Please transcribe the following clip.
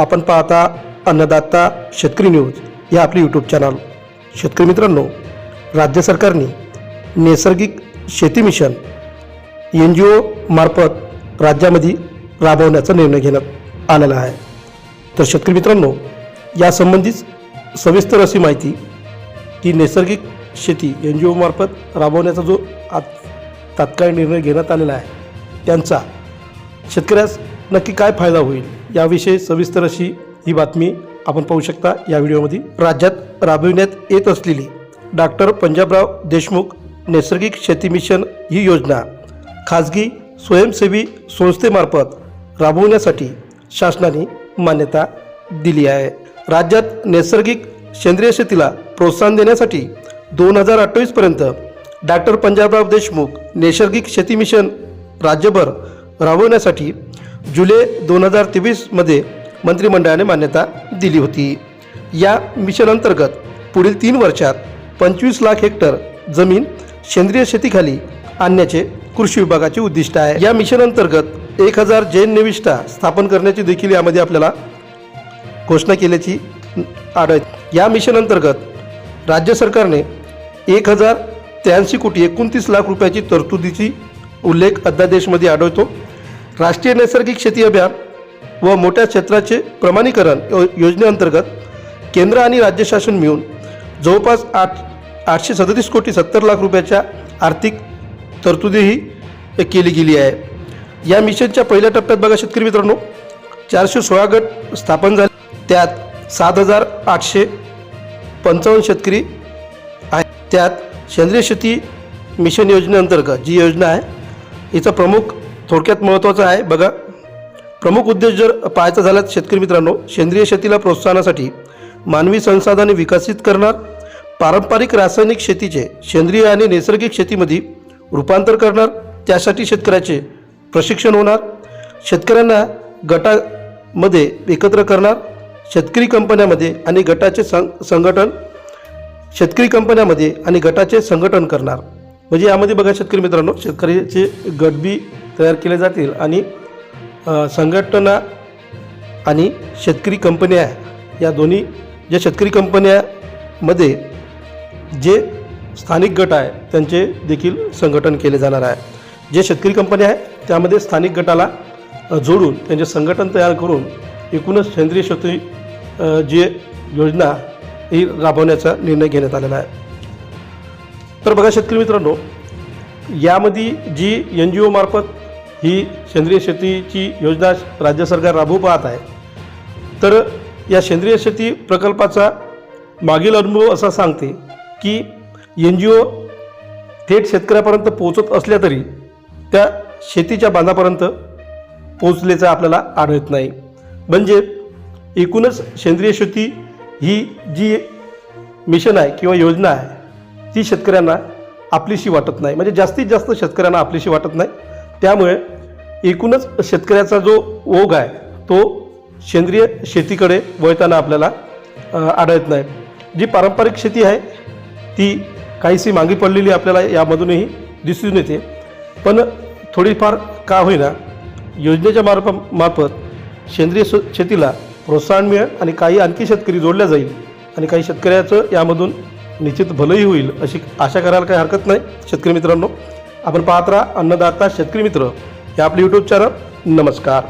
आपण पाहता अन्नदाता शेतकरी न्यूज हे आपले यूट्यूब चॅनल शेतकरी मित्रांनो राज्य सरकारने नैसर्गिक शेती मिशन एन जी ओ मार्फत राज्यामध्ये राबवण्याचा निर्णय घेण्यात आलेला आहे. तर शेतकरी मित्रांनो यासंबंधीच सविस्तर अशी माहिती की नैसर्गिक शेती एन जी ओमार्फत राबवण्याचा जो आज तात्काळ निर्णय घेण्यात आलेला आहे त्यांचा शेतकऱ्यास नक्की काय फायदा होईल? याविषयी सविस्तर अशी ही बातमी आपण पाहू शकता या व्हिडिओमध्ये. राज्यात राबविण्यात येत असलेली डॉक्टर पंजाबराव देशमुख नैसर्गिक शेती मिशन ही योजना खाजगी स्वयंसेवी संस्थेमार्फत राबवण्यासाठी शासनाने मान्यता दिली आहे. राज्यात नैसर्गिक सेंद्रिय शेतीला प्रोत्साहन देण्यासाठी दोन हजार अठ्ठावीसपर्यंत डॉक्टर पंजाबराव देशमुख नैसर्गिक शेती मिशन राज्यभर राबवण्यासाठी जुलै दोन हजार तेवीसमध्ये मंत्रिमंडळाने मान्यता दिली होती. या मिशन अंतर्गत पुढील तीन वर्षात पंचवीस लाख हेक्टर जमीन सेंद्रिय शेतीखाली आणण्याचे कृषी विभागाचे उद्दिष्ट आहे. या मिशन अंतर्गत एक हजार जैन निविष्ठा स्थापन करण्याची देखील यामध्ये आपल्याला घोषणा केल्याची आढळ या मिशन अंतर्गत राज्य सरकारने एक हजार त्र्याऐंशी कोटी एकोणतीस लाख रुपयाची तरतुदीची उल्लेख अध्यादेशमध्ये आढळतो. राष्ट्रीय नैसर्गिक शेती अभियान व मोठ्या क्षेत्राचे प्रमाणीकरण यो- योजनेअंतर्गत केंद्र आणि राज्य शासन मिळून जवळपास आठ आठशे सदतीस कोटी सत्तर लाख रुपयाच्या आर्थिक तरतुदीही केली गेली आहे. या मिशनच्या पहिल्या टप्प्यात बघा शेतकरी मित्रांनो चारशे सोळा गट स्थापन झाले. त्यात सात हजार आठशे पंचावन्न शेतकरी आहे त्यात सेंद्रिय शेती मिशन योजनेअंतर्गत जी योजना आहे हिचा प्रमुख थोडक्यात महत्त्वाचं आहे बघा. प्रमुख उद्देश जर पाहायचा झाला तर शेतकरी मित्रांनो सेंद्रिय शेतीला प्रोत्साहनासाठी मानवी संसाधने विकसित करणार पारंपरिक रासायनिक शेतीचे सेंद्रिय आणि नैसर्गिक शेतीमध्ये रूपांतर करणार त्यासाठी शेतकऱ्याचे प्रशिक्षण होणार शेतकऱ्यांना गटामध्ये एकत्र करणार शेतकरी कंपन्यामध्ये आणि गटाचे सं संघटन शेतकरी कंपन्यामध्ये आणि गटाचे संघटन करणार. म्हणजे यामध्ये बघा शेतकरी मित्रांनो शेतकऱ्याचे गटबी तयार केले जातील आणि संघटना आणि शेतकरी कंपन्या या दोन्ही ज्या शेतकरी कंपन्यामध्ये जे स्थानिक गट आहे त्यांचे देखील संघटन केले जाणार आहे. जे शेतकरी कंपन्या आहे त्यामध्ये स्थानिक गटाला जोडून त्यांचे संघटन तयार करून एकूणच सेंद्रिय शेती जे जी योजना ही राबवण्याचा निर्णय घेण्यात आलेला आहे. तर बघा शेतकरी मित्रांनो यामध्ये जी एन जी ओमार्फत ही सेंद्रिय शेतीची योजना राज्य सरकार राबवू पाहत आहे. तर या सेंद्रिय शेती प्रकल्पाचा मागील अनुभव असा सांगते की एन जी ओ थेट शेतकऱ्यापर्यंत पोहोचत असल्या तरी त्या शेतीच्या बांधापर्यंत पोचल्याचं आपल्याला आढळत नाही. म्हणजे एकूणच सेंद्रिय शेती ही जी मिशन आहे किंवा योजना आहे ती शेतकऱ्यांना आपलीशी वाटत नाही. म्हणजे जास्तीत जास्त शेतकऱ्यांना आपलीशी वाटत नाही. त्यामुळे एकूणच शेतकऱ्याचा जो ओघ आहे तो सेंद्रिय शेतीकडे वळताना आपल्याला आढळत नाही. जी पारंपरिक शेती आहे ती काहीशी मागे पडलेली आपल्याला यामधूनही दिसून येते. पण थोडीफार का होईना योजनेच्या मार्फ मार्फत सेंद्रिय शेतीला प्रोत्साहन मिळेल आणि काही आणखी शेतकरी जोडल्या जाईल आणि काही शेतकऱ्याचं यामधून निश्चित भलंही होईल अशी आशा करायला काही हरकत नाही. शेतकरी मित्रांनो आपण पाहत राहा अन्नदाता शेतकरी मित्र. हे आपले यूट्यूब चॅनल नमस्कार.